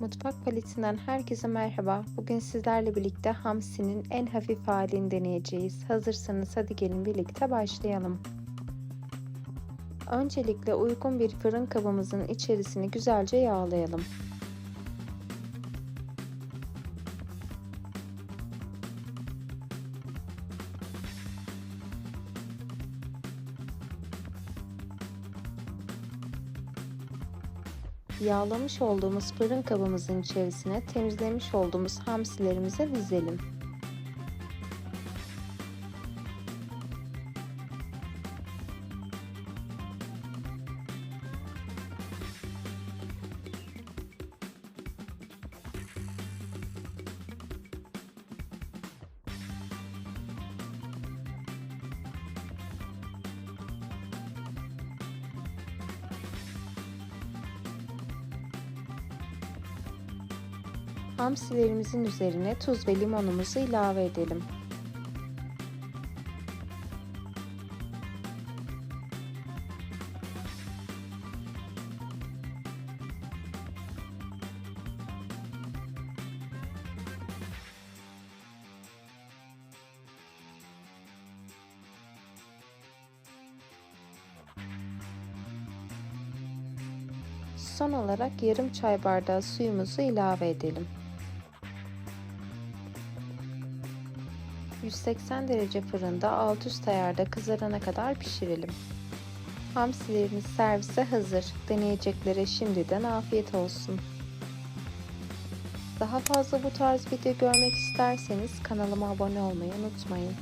Mutfak paletinden herkese merhaba. Bugün sizlerle birlikte hamsinin en hafif halini deneyeceğiz. Hazırsanız hadi gelin birlikte başlayalım. Öncelikle uygun bir fırın kabımızın içerisini güzelce yağlayalım. Yağlamış olduğumuz fırın kabımızın içerisine temizlemiş olduğumuz hamsilerimizi dizelim. Hamsilerimizin üzerine tuz ve limonumuzu ilave edelim. Son olarak yarım çay bardağı suyumuzu ilave edelim. 180 derece fırında alt üst ayarda kızarana kadar pişirelim. Hamsilerimiz servise hazır. Deneyeceklere şimdiden afiyet olsun. Daha fazla bu tarz video görmek isterseniz kanalıma abone olmayı unutmayın.